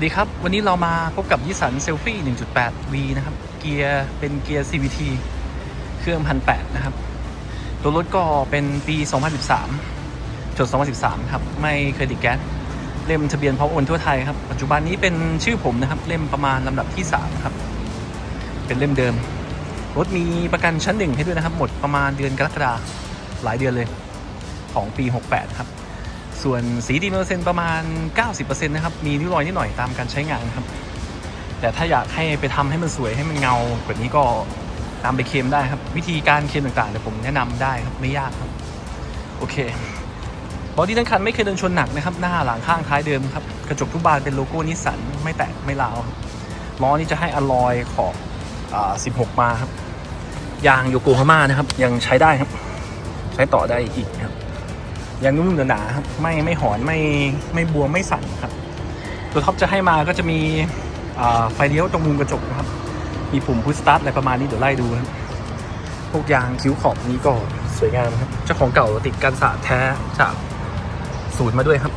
สวัสดีครับ วันนี้เรามาพบกับยิสันเซลฟี่ 1.8V นะครับ เกียร์เป็นเกียร์ CVT เครื่องพันแนะครับ ตัวรถก็เป็นปี 2013 จด 2013 ครับ ไม่เครดิตแก๊ส เล่มทะเบียนพร้อมโอนทั่วไทยครับ ปัจจุบันนี้เป็นชื่อผมนะครับ เล่มประมาณลำดับที่ 3 ครับ เป็นเล่มเดิม รถมีประกันชั้นหนึ่งให้ด้วยนะครับ หมดประมาณเดือนกรกฎาหลายเดือนเลย ของปี 68 ครับ ส่วนสีดีเมอร์เซนประมาณ 90%นะครับ มีริ้วรอยนิดหน่อยตามการใช้งานครับ แต่ถ้าอยากให้ไปทำให้มันสวยให้มันเงากว่านี้ก็ตามไปเคมได้ครับ วิธีการเคมต่างๆเดี๋ยวผมแนะนำได้ครับไม่ยากครับ โอเคบอดี้ทั้งคันไม่เคยโดนชนหนักนะครับ หน้าหลังข้างท้ายเดิมครับ กระจกทุกบานเป็นโลโก้นิสสันไม่แตกไม่ร้าวล้อนี่จะให้อลลอยขอบอ่า16 มาครับ ยางโยโกฮาม่านะครับ ยังใช้ได้ครับ ใช้ต่อได้อีกครับ ยังนุ่มๆหนาๆครับไม่ไม่หอนไม่ไม่บวมไม่สั่นครับ ตัวท็อปจะให้มาก็จะมีไฟเลี้ยวตรงมุมกระจกนะครับ มีปุ่มพุชสตาร์ทอะไรประมาณนี้เดี๋ยวไล่ดูครับพวกยางคิ้วขอบนี้ก็สวยงามครับ เจ้าของเก่าติดกันสาดแท้จากศูนย์มาด้วยครับ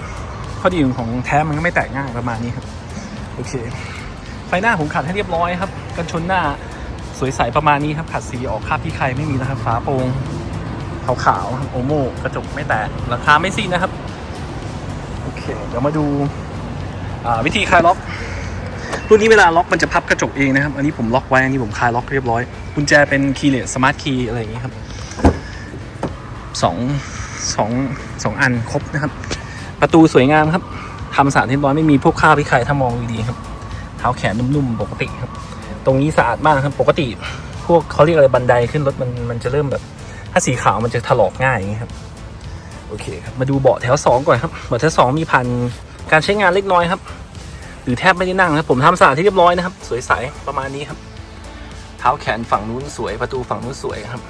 ข้อดีของแท้มันก็ไม่แตกง่ายประมาณนี้ครับ โอเค ไฟหน้าผมขัดให้เรียบร้อยครับ กันชนหน้าสวยใสประมาณนี้ครับ ขัดสีออกคราบที่ใครไม่มีนะครับฝาโปร่ง ขาวๆโอโม่กระจกไม่แตกราคาไม่ซีนะครับ โอเค เดี๋ยวมาดูวิธีคลายล็อก รุ่นนี้เวลาล็อกมันจะพับกระจกเองนะครับ อันนี้ผมล็อกไว้ อันนี้ผมคลายล็อกเรียบร้อย กุญแจเป็นคีย์เลสสมาร์ทคีย์อะไรอย่างงี้ครับสองสองสองอันครบนะครับ ประตูสวยงามครับทำสะอาดเรียบร้อยไม่มีพวกคราบที่ใครถ้ามองดีๆครับ เท้าแขนนุ่มๆปกติครับ ตรงนี้สะอาดมากครับ ปกติ พวกเขาเรียกอะไรบันไดขึ้นรถมันมันจะเริ่มแบบ ถ้าสีขาวมันจะถลอกง่ายอย่างนี้ครับ โอเคครับมาดูเบาะแถวสองก่อนครับเบาะแถวสองมีพันการใช้งานเล็กน้อยครับ หรือแทบไม่ได้นั่งนะครับ ผมทำสะอาดที่เรียบร้อยนะครับ สวยใสประมาณนี้ครับ เท้าแขนฝั่งนู้นสวยประตูฝั่งนู้นสวยครับ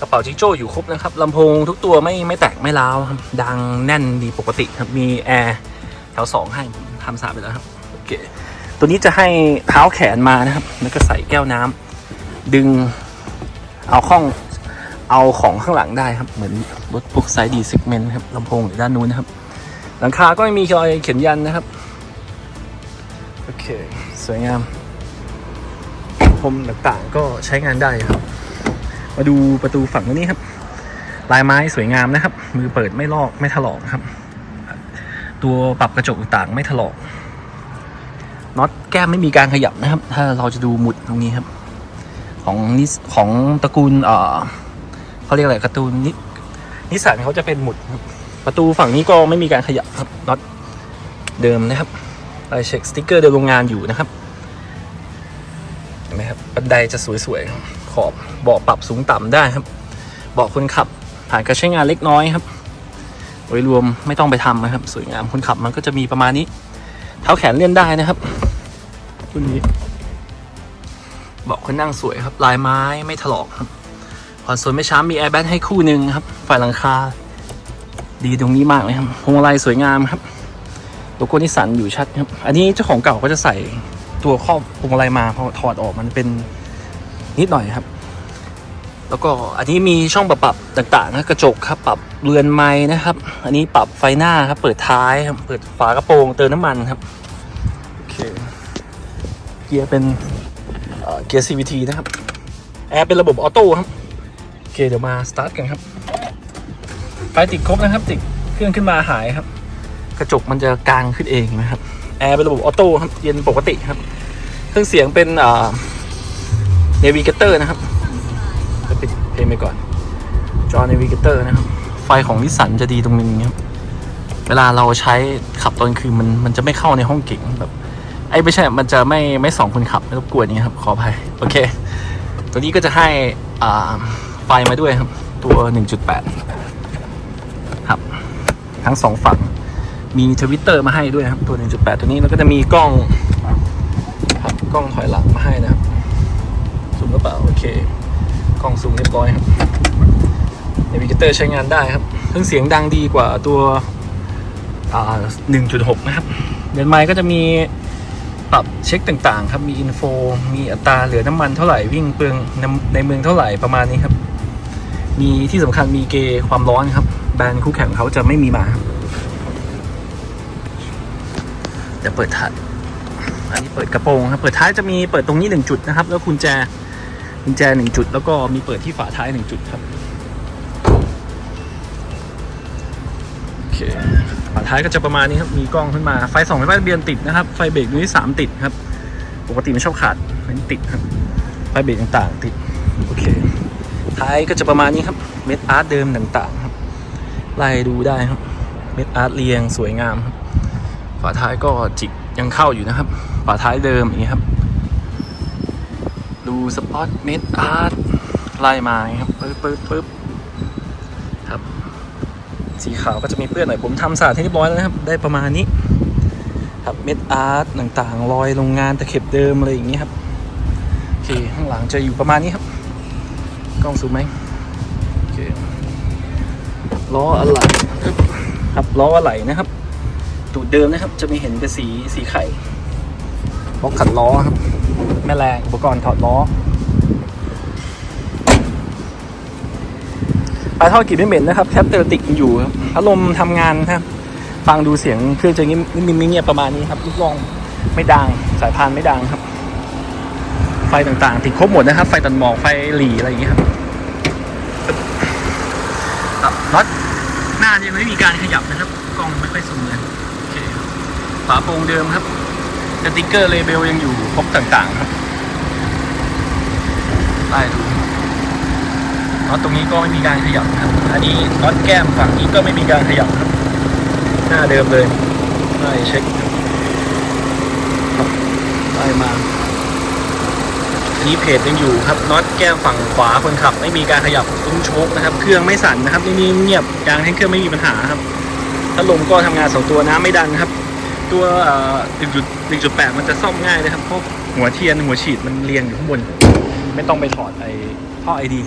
กระเป๋าจิงโจ้อยู่ครบนะครับลำโพงทุกตัวไม่ไม่แตกไม่ร้าวครับดังแน่นดีปกติครับมีแอร์แถวสองให้ผมทำสะอาดไปแล้วครับโอเคตัวนี้จะให้เท้าแขนมานะครับ แล้วก็ใส่แก้วน้ำดึงเอาข้อง เอาของข้างหลังได้ครับ เหมือนรถพวกไซด์ดีซิกเมนต์ครับลำโพงอยู่ด้านนู้นนะครับ หลังคาก็ไม่มีรอยเขียนยันนะครับ โอเค สวยงามพรมต่างๆก็ใช้งานได้ครับ มาดูประตูฝั่งนี้ครับ ลายไม้สวยงามนะครับ มือเปิดไม่ลอกไม่ถลอกครับ ตัวปรับกระจกต่างๆไม่ถลอกน็อตแก้มไม่มีการขยับนะครับ ถ้าเราจะดูหมุดตรงนี้ครับ ของนิสของตระกูลเอ่อ เขาเรียกอะไรการ์ตูนินิสสันเขาจะเป็นหมุดครับ ประตูฝั่งนี้ก็ไม่มีการขยับครับน็อตเดิมนะครับลายเช็คสติกเกอร์เดิมโรงงานอยู่นะครับเห็นไหมครับบันไดจะสวยๆขอบเบาะปรับสูงต่ำได้ครับเบาะคนขับผ่านการใช้งานเล็กน้อยครับโดยรวมไม่ต้องไปทำนะครับ สวยงามคนขับมันก็จะมีประมาณนี้ เท้าแขนเลื่อนได้นะครับรุ่นนี้เบาะคนนั่งสวยครับ ลายไม้ไม่ถลอกครับ คอนโซลไม่ช้ามีแอร์แบ็ให้คู่หนึ่งครับฝ่ายหลังคา ดีตรงนี้มากเลยครับพวงมาลัยสวยงามครับโลโก้นิสสันอยู่ชัดครับ อันนี้เจ้าของเก่าก็จะใส่ตัวครอบพวงมาลัยมาพอถอดออกมันเป็นนิดหน่อยครับ แล้วก็อันนี้มีช่องปรับปรับต่างๆนะกระจกครับปรับเรือนไม้นะครับ อันนี้ปรับไฟหน้าครับ เปิดท้ายครับเปิดฝากระโปรงเติมน้ำมันครับโอเคเกียร์เป็นเกียร์ CVT นะครับ แอร์เป็นระบบออโต้ครับ เคเดี๋ยวมาสตาร์ทกันครับไฟติดครบนะครับ ติดเครื่องขึ้นมาหายครับ กระจกมันจะกางขึ้นเองนะครับแอร์เป็นระบบออโต้ครับเย็นปกติครับ เครื่องเสียงเป็นเอ่อเนวิเกเตอร์นะครับจะปิดเพลงไปก่อน จอเนวิเกเตอร์นะครับ ไฟของนิสสันจะดีตรงนี้ครับ เวลาเราใช้ขับตอนคืนมันมันจะไม่เข้าในห้องเก๋งแบบไอ้ไม่ใช่ มันจะไม่ไม่ส่องคนขับไม่รบกวนอย่างนี้ครับ ขออภัย โอเค ตัวนี้ก็จะให้อ่า ไฟมาด้วยครับ ตัว 1.8 ครับ ทั้งสองฝั่ง มีทวิตเตอร์มาให้ด้วยครับ ตัว 1.8 ตัวนี้แล้วก็จะมีกล้องครับกล้องถอยหลังมาให้นะครับซูมกระเป๋าโอเค กล้องซูมเรียบร้อยครับเนวิเกเตอร์ใช้งานได้ครับเครื่องเสียงดังดีกว่าตัวอ่า1.6 นะครับเดือนไม้ก็จะมีปรับเช็คต่างๆ ครับ มีอินโฟ มีอัตราเหลือน้ำมันเท่าไหร่วิ่งเปลืองในในเมืองเท่าไหร่ประมาณนี้ครับ มีที่สำคัญมีเกย์ความร้อนครับ แบรนด์คู่แข่งเขาจะไม่มีมาเดี๋ยวเปิดถ่ายอันนี้เปิดกระโปรงครับ เปิดท้ายจะมีเปิดตรงนี้หนึ่งจุดนะครับ แล้วกุญแจกุญแจหนึ่งจุด แล้วก็มีเปิดที่ฝาท้ายหนึ่งจุดครับโอเคฝาท้ายก็จะประมาณนี้ครับ มีกล้องขึ้นมาไฟสองไฟเบียนติดนะครับ ไฟเบรกดูที่สามติดครับ ปกติมันชอบขาดอันนี้ติดครับ ไฟเบรกต่างๆ ติด โอเค ท้ายก็จะประมาณนี้ครับเม็ดอาร์ตเดิมต่างๆครับไล่ดูได้ครับเม็ดอาร์ตเรียงสวยงามครับฝาท้ายก็จิกยังเข้าอยู่นะครับ ฝาท้ายเดิมอย่างนี้ครับ ดูสปอตเม็ดอาร์ตไล่มาครับปึ๊บปึ๊บปึ๊บครับ สีขาวก็จะมีเปื้อนหน่อยผมทำสะอาดให้เรียบร้อยแล้วนะครับ ได้ประมาณนี้ ครับเม็ดอาร์ตต่างๆรอยโรงงานตะเข็บเดิมอะไรอย่างนี้ครับโอเคข้างหลังจะอยู่ประมาณนี้ครับ ล้องซูมไหมโอเคล้ออะไหล่ครับล้ออะไหล่นะครับตูดเดิมนะครับ จะมีเห็นเป็นสีสีไข่บล็อกขัดล้อครับ แม่แรงอุปกรณ์ถอดล้อปลายท่อกีดไม่เหม็นนะครับแคปเตอร์ติกอยู่ครับพัดลมทำงานนะครับ ฟังดูเสียงเครื่องจะเงียบเงียบๆประมาณนี้ครับลูกลองไม่ดังสายพานไม่ดังครับ ไฟต่างๆ ติดครบหมดนะครับ ไฟตัดหมอกไฟหลีอะไรอย่างเงี้ยครับครับน็อตห น้ายังไม่มีการขยับนะครับ กล้องไม่ค่อยซูมเลยโอเคครับฝาโปร่งเดิมครับสติ๊กเกอร์เลเบลยังอยู่ครบต่างๆครับไล่ดูน็อตตรงนี้ก็ไม่มีการขยับครับ อันนี้น็อตแก้มฝั่งนี้ก็ไม่มีการขยับครับ หน้าเดิมเลยไล่เช็คครับไล่มา นี้เพจยังอยู่ครับน็อตแก้มฝั่งขวาคนขับ ไม่มีการขยับตุ้งโชคนะครับ เครื่องไม่สั่นนะครับนิ่งเงียบยางแท่งเครื่องไม่มีปัญหาครับถ้าลมก็ทำงานสองตัวน้ำไม่ดันครับ ตัวหนึ่งจุดหนึ่งจุดแปดมันจะซ่อมง่ายเลยครับเพราะหัวเทียนหัวฉีดมันเรียงอยู่ข้างบน ไม่ต้องไปถอดไอ้ท่อไอดี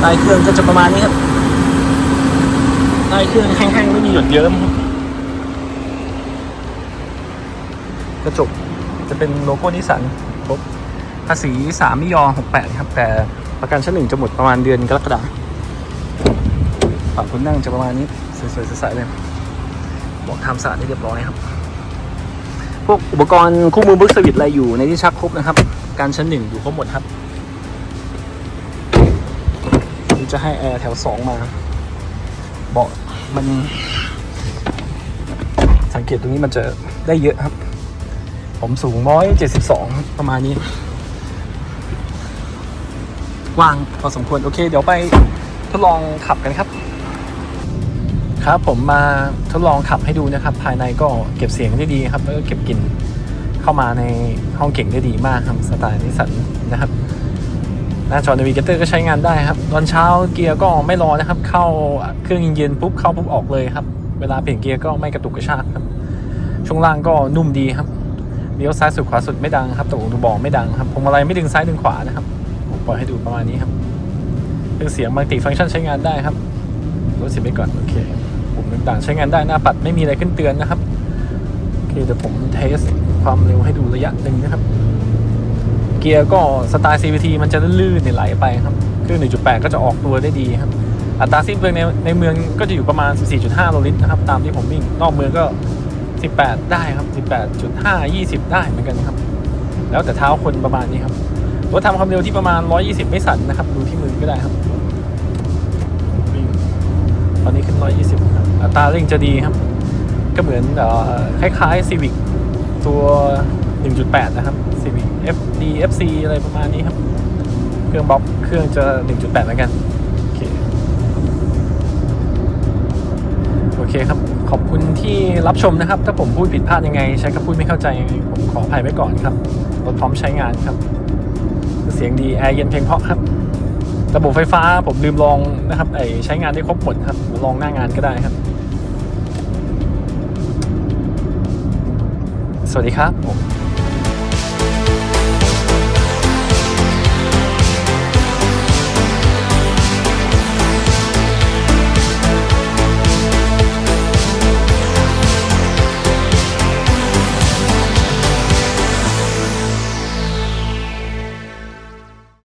ใต้เครื่องก็จะประมาณนี้ครับใต้เครื่องแห้งๆไม่มีหยดเยิ้มครับกระจก จะเป็นโลโก้นิสันครบภาษีสามมิยอหกแปดครับ แต่ประกันชั้นหนึ่งจะหมดประมาณเดือนกรกฎาคมฝั่งคนนั่งจะประมาณนี้ สวยๆใสๆเลย บอกทำสะอาดได้เรียบร้อยครับ พวกอุปกรณ์คู่มือบึกสวิตอะไรอยู่ในที่ชักครบนะครับ การชั้นหนึ่งอยู่ครบหมดครับจะให้แอร์แถวสองมาเบาะมันสังเกตตรงนี้มันจะได้เยอะครับ ผมสูงร้อยเจ็ดสิบสองประมาณนี้กว้างพอสมควร โอเค เดี๋ยวไปทดลองขับกันครับ ครับผมมาทดลองขับให้ดูนะครับ ภายในก็เก็บเสียงได้ดีครับ แล้วก็เก็บกลิ่นเข้ามาในห้องเก่งได้ดีมากครับสไตล์นิสสันนะครับหน้าจอ n า v ิเกเตอร์ก็ใช้งานได้ครับ ตอนเช้าเกียร์ก็ไม่รอนะครับ เข้าเครื่องเย็นๆปุ๊บเข้าปุ๊บออกเลยครับ เวลาเปลี่ยนเกียร์ก็ไม่กระตุกกระชากครับ ช่วงล่างก็นุ่มดีครับ เลี้ยวซ้ายสุดขวาสุดไม่ดังครับตกดูบอกไม่ดังครับพวงมาลัยไม่ดึงซ้ายดึงขวานะครับผมปล่อยให้ดูประมาณนี้ครับเครื่องเสียงมัลติฟังก์ชันใช้งานได้ครับลดเสียงไปก่อนโอเคปุ่มต่างๆใช้งานได้หน้าปัดไม่มีอะไรขึ้นเตือนนะครับโอเคเดี๋ยวผมเทสความเร็วให้ดูระยะหนึ่งนะครับ เกียร์ก็สไตล์ CVT มันจะลื่นๆไหลไปครับเครื่อง1.8 ก็จะออกตัวได้ดีครับอัตราสิ้นเปลืองในในเมืองก็จะอยู่ประมาณ 14.5โลลิตรนะครับ ตามที่ผมวิ่ง นอกเมืองก็ 18 ได้ครับ 18.5 20 ได้เหมือนกันครับ แล้วแต่เท้าคนประมาณนี้ครับรถทำความเร็วที่ประมาณ 120 ไม่สั่นนะครับ ดูที่มือก็ได้ครับวิ่งตอนนี้ขึ้น 120 ครับ อัตราเร่งจะดีครับ ก็เหมือนเอ่อคล้ายๆ Civic ตัว 1.8 นะครับ Civic FD FC อะไรประมาณนี้ครับ เครื่องบล็อกเครื่องจะ 1.8 เหมือนกัน เคครับ ขอบคุณที่รับชมนะครับ ถ้าผมพูดผิดพลาดยังไง ใช้คำพูดไม่เข้าใจยังไงผมขออภัยไว้ก่อนครับรถพร้อมใช้งานครับ เสียงดีแอร์เย็นเพลงเพราะครับ ระบบไฟฟ้าผมลืมลองนะครับไอใช้งานได้ครบหมดครับลองหน้างานก็ได้ครับ สวัสดีครับผม